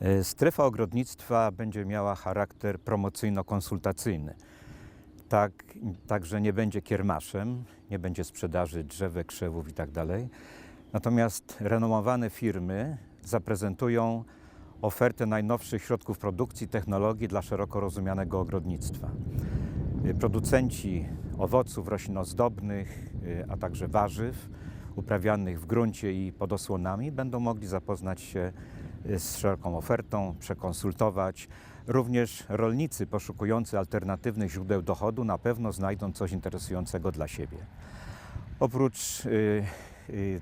E, Strefa ogrodnictwa będzie miała charakter promocyjno-konsultacyjny. Tak, także nie będzie kiermaszem, nie będzie sprzedaży drzewek, krzewów itd. Natomiast renomowane firmy zaprezentują ofertę najnowszych środków produkcji, technologii dla szeroko rozumianego ogrodnictwa. Y, Producenci owoców, roślin ozdobnych, y, a także warzyw uprawianych w gruncie i pod osłonami będą mogli zapoznać się z szeroką ofertą, przekonsultować. Również rolnicy poszukujący alternatywnych źródeł dochodu na pewno znajdą coś interesującego dla siebie. Oprócz y, y,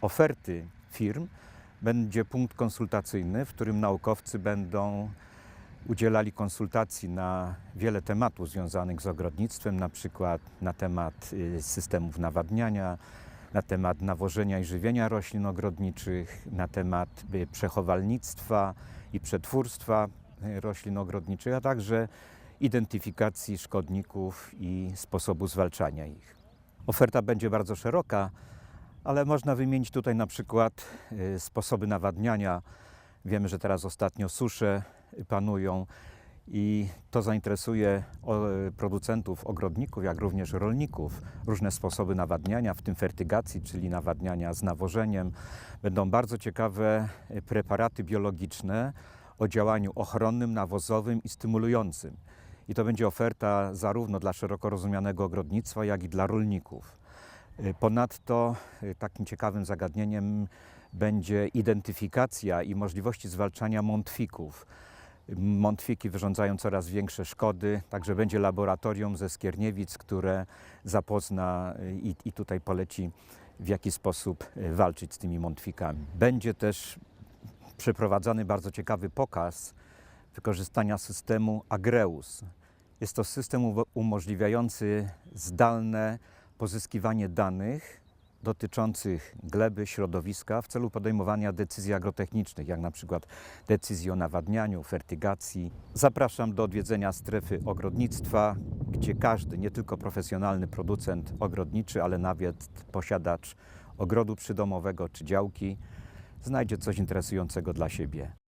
oferty firm będzie punkt konsultacyjny, w którym naukowcy będą udzielali konsultacji na wiele tematów związanych z ogrodnictwem, na przykład na temat y, systemów nawadniania, na temat nawożenia i żywienia roślin ogrodniczych, na temat y, przechowalnictwa i przetwórstwa y, roślin ogrodniczych, a także identyfikacji szkodników i sposobu zwalczania ich. Oferta będzie bardzo szeroka, ale można wymienić tutaj na przykład y, sposoby nawadniania. Wiemy, że teraz ostatnio susze panują i to zainteresuje producentów, ogrodników, jak również rolników. Różne sposoby nawadniania, w tym fertygacji, czyli nawadniania z nawożeniem. Będą bardzo ciekawe y, preparaty biologiczne o działaniu ochronnym, nawozowym i stymulującym. I to będzie oferta zarówno dla szeroko rozumianego ogrodnictwa, jak i dla rolników. Y, Ponadto y, takim ciekawym zagadnieniem będzie identyfikacja i możliwości zwalczania mątwików. Mątwiki wyrządzają coraz większe szkody, także będzie laboratorium ze Skierniewic, które zapozna i, i tutaj poleci, w jaki sposób y, walczyć z tymi mątwikami. Będzie też przeprowadzany bardzo ciekawy pokaz wykorzystania systemu Agreus. Jest to system umożliwiający zdalne pozyskiwanie danych dotyczących gleby, środowiska w celu podejmowania decyzji agrotechnicznych, jak na przykład decyzji o nawadnianiu, fertygacji. Zapraszam do odwiedzenia strefy ogrodnictwa, gdzie każdy, nie tylko profesjonalny producent ogrodniczy, ale nawet posiadacz ogrodu przydomowego czy działki, znajdzie coś interesującego dla siebie.